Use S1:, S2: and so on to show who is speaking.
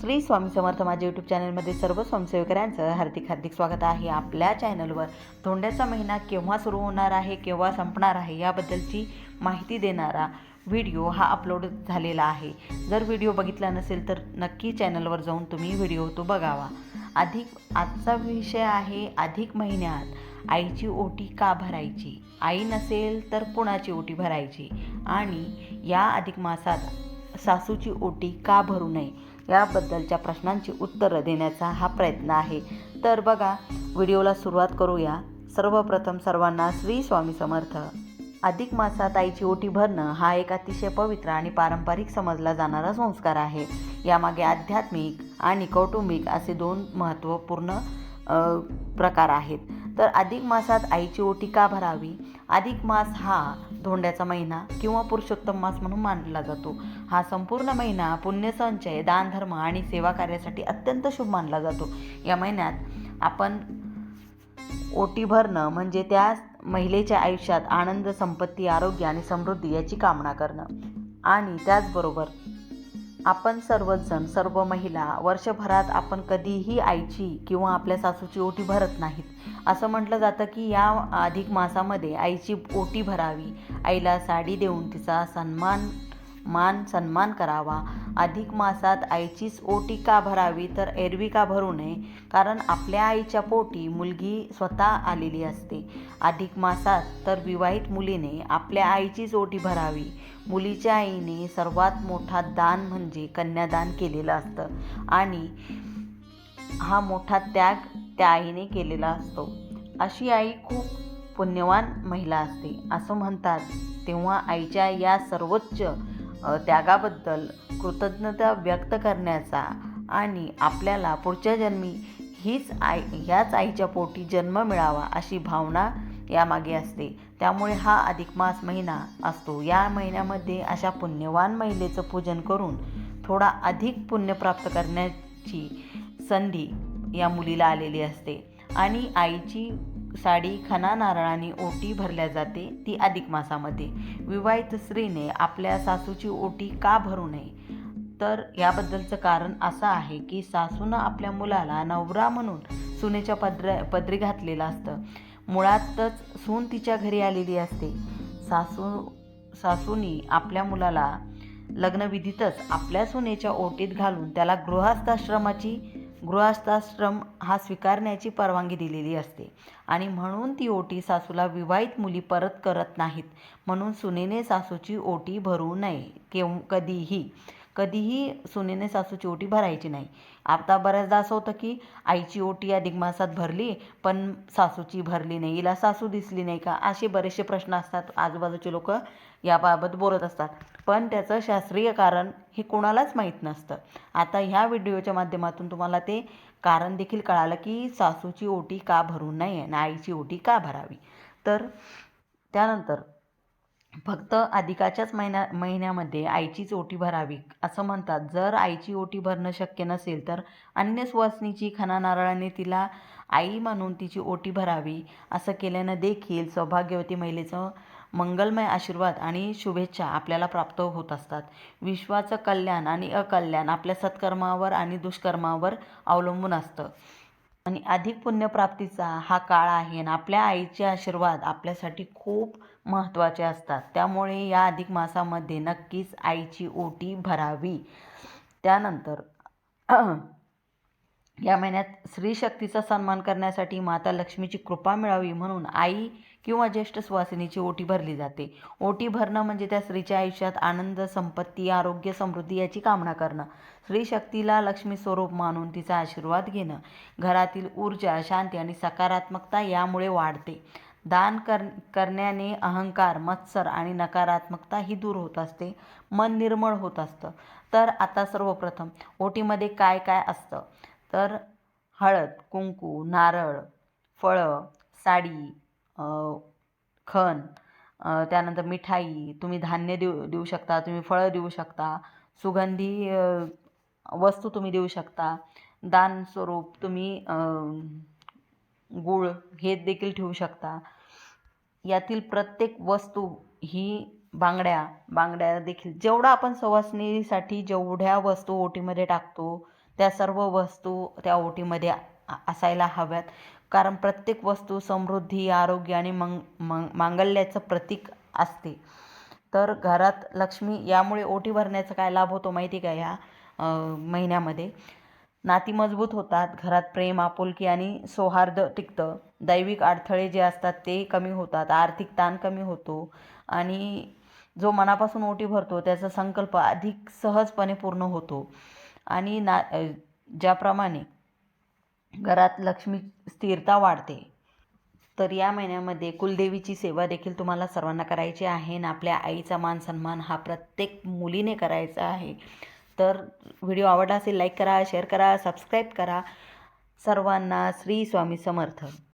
S1: श्री स्वामी समर्थ माझ्या यूट्यूब चॅनलमध्ये सर्व स्वयंसेवकऱ्यांचं हार्दिक हार्दिक स्वागत आहे. आपल्या चॅनलवर धोंड्याचा महिना केव्हा सुरू होणार आहे केव्हा संपणार आहे याबद्दलची माहिती देणारा व्हिडिओ हा अपलोड झालेला आहे. जर व्हिडिओ बघितला नसेल तर नक्की चॅनलवर जाऊन तुम्ही व्हिडिओ तो बघावा. अधिक आजचा विषय आहे अधिक महिन्यात आईची ओटी का भरायची? आई नसेल तर कुणाची ओटी भरायची? आणि या अधिक मासात सासूची ओटी का भरू नये? याबद्दलच्या प्रश्नांची उत्तरं देण्याचा हा प्रयत्न आहे. तर बघा व्हिडिओला सुरुवात करूया. सर्वप्रथम सर्वांना श्री स्वामी समर्थ. अधिक मासात आईची ओटी भरणं हा एक अतिशय पवित्र आणि पारंपरिक समजला जाणारा संस्कार आहे. यामागे आध्यात्मिक आणि कौटुंबिक असे दोन महत्त्वपूर्ण प्रकार आहेत. तर अधिक मासात आईची ओटी का भरावी? अधिक मास हा धोंड्याचा महिना किंवा पुरुषोत्तम मास म्हणून मानला जातो. हा संपूर्ण महिना पुण्यसंचय दानधर्म आणि सेवा कार्यासाठी अत्यंत शुभ मानला जातो. या महिन्यात आपण ओटी भरणं म्हणजे त्या महिलेच्या आयुष्यात आनंद संपत्ती आरोग्य आणि समृद्धी याची कामना करणं. आणि त्याचबरोबर आपण सर्वच जण सर्व महिला वर्षभरात आपण कधीही आईची किंवा आपल्या सासूची ओटी भरत नाहीत. असं म्हटलं जातं की या अधिक मासामध्ये आईची ओटी भरावी. आईला साडी देऊन तिचा सन्मान मान सन्मान करावा. अधिक मासात आईचीच ओटी का भरावी तर एरवी का भरू नये? कारण आपल्या आईच्या पोटी मुलगी स्वतः आलेली असते. अधिक मासात तर विवाहित मुलीने आपल्या आईचीच ओटी भरावी. मुलीच्या आईने सर्वात मोठा दान म्हणजे कन्यादान केलेलं असतं आणि हा मोठा त्याग त्या आईने केलेला असतो. अशी आई खूप पुण्यवान महिला असते. असं म्हणतात तेव्हा आईच्या या सर्वोच्च त्यागाबद्दल कृतज्ञता व्यक्त करण्याचा आणि आपल्याला पुढच्या जन्मी हीच आई ह्याच आईच्या पोटी जन्म मिळावा अशी भावना यामागे असते. त्यामुळे हा अधिक मास महिना असतो. या महिन्यामध्ये अशा पुण्यवान महिलेचं पूजन करून थोडा अधिक पुण्य प्राप्त करण्याची संधी या मुलीला आलेली असते. आणि आईची साडी खना नारळाने ओटी भरल्या जाते ती अधिक मासामध्ये. विवाहित स्त्रीने आपल्या सासूची ओटी का भरू नये? तर याबद्दलचं कारण असं आहे की सासूनं आपल्या मुलाला नवरा म्हणून सुनेच्या पद्र पदरी घातलेलं असतं. मुळातच सून तिच्या घरी आलेली असते. सासू सासूनी आपल्या मुलाला लग्नविधीतच आपल्या सुनेच्या ओटीत घालून त्याला गृहस्थाश्रमाची गृहस्थाश्रम हा स्वीकारण्याची परवानगी दिलेली असते. आणि म्हणून ती ओटी सासूला विवाहित मुली परत करत नाहीत. म्हणून सुनेने सासूची ओटी भरू नये केव कधीही. कधीही सुनेने सासूची ओटी भरायची नाही. आता बऱ्याचदा असं होतं की आईची ओटी अधिक मासात भरली पण सासूची भरली नाही. हिला सासू दिसली नाही का? असे बरेचसे प्रश्न असतात. आजूबाजूचे लोक याबाबत बोलत असतात. पण त्याचं शास्त्रीय कारण हे कोणालाच माहीत नसतं. आता ह्या व्हिडिओच्या माध्यमातून तुम्हाला ते कारण देखील कळालं की सासूची ओटी का भरू नये आणि आईची ओटी का भरावी? तर त्यानंतर फक्त अधिकाच्याच महिन्या महिन्यामध्ये आईचीच ओटी भरावी असं म्हणतात. जर आईची ओटी भरणं शक्य नसेल तर अन्य सुवासनीची खना नारळाने तिला आई म्हणून तिची ओटी भरावी असं केल्यानं देखील सौभाग्यवती महिलेचं मंगलमय आशीर्वाद आणि शुभेच्छा आपल्याला प्राप्त होत असतात. विश्वाचं कल्याण आणि अकल्याण आपल्या सत्कर्मावर आणि दुष्कर्मावर अवलंबून असतं. आणि अधिक पुण्यप्राप्तीचा हा काळ आहे आणि आपल्या आईचे आशीर्वाद आपल्यासाठी खूप महत्त्वाचे असतात. त्यामुळे या अधिक मासामध्ये नक्कीच आईची ओटी भरावी. त्यानंतर या महिन्यात स्त्री शक्तीचा सन्मान करण्यासाठी माता लक्ष्मीची कृपा मिळावी म्हणून आई किंवा ज्येष्ठ सुवासिनीची ओटी भरली जाते. ओटी भरणं म्हणजे त्या स्त्रीच्या आयुष्यात आनंद संपत्ती आरोग्य समृद्धी याची कामना करणं. स्त्री शक्तीला लक्ष्मी स्वरूप मानून तिचा आशीर्वाद घेणं. घरातील ऊर्जा शांती आणि सकारात्मकता यामुळे वाढते. दान कर करण्याने अहंकार मत्सर आणि नकारात्मकता ही दूर होत असते. मन निर्मळ होत असतं. तर आता सर्वप्रथम ओटीमध्ये काय काय असतं? तर हळद कुंकू नारळ फळं साडी खण त्यानंतर मिठाई तुम्ही धान्य देऊ देऊ शकता तुम्ही फळं देऊ शकता सुगंधी वस्तू तुम्ही देऊ शकता दान स्वरूप तुम्ही गूळ हे देखील ठेवू शकता. यातील प्रत्येक वस्तू ही बांगड्या बांगड्या देखील जेवढा आपण सवासणीसाठी जेवढ्या वस्तू ओटीमध्ये टाकतो त्या सर्व वस्तू त्या ओटीमध्ये असायला हव्यात. कारण प्रत्येक वस्तू समृद्धी आरोग्य आणि मंग मंग मांगल्याचं प्रतीक असते. तर घरात लक्ष्मी यामुळे ओटी भरण्याचा काय लाभ होतो माहिती का ह्या महिन्यामध्ये? नाती मजबूत होतात घरात प्रेम आपुलकी आणि सौहार्द टिकतं. दैविक अडथळे जे असतात ते कमी होतात आर्थिक ताण कमी होतो आणि जो मनापासून ओटी भरतो त्याचा संकल्प अधिक सहजपणे पूर्ण होतो. आणि ना ज्याप्रमाणे घरात लक्ष्मी स्थिरता वाढते. तर या महिन्यामध्ये कुलदेवीची सेवा देखील तुम्हाला सर्वांना करायची आहे आणि आपल्या आईचा मान सन्मान हा प्रत्येक मुलीने करायचा आहे. तर व्हिडिओ आवडला असेल लाईक करा शेअर करा सबस्क्राईब करा. सर्वांना श्री स्वामी समर्थ.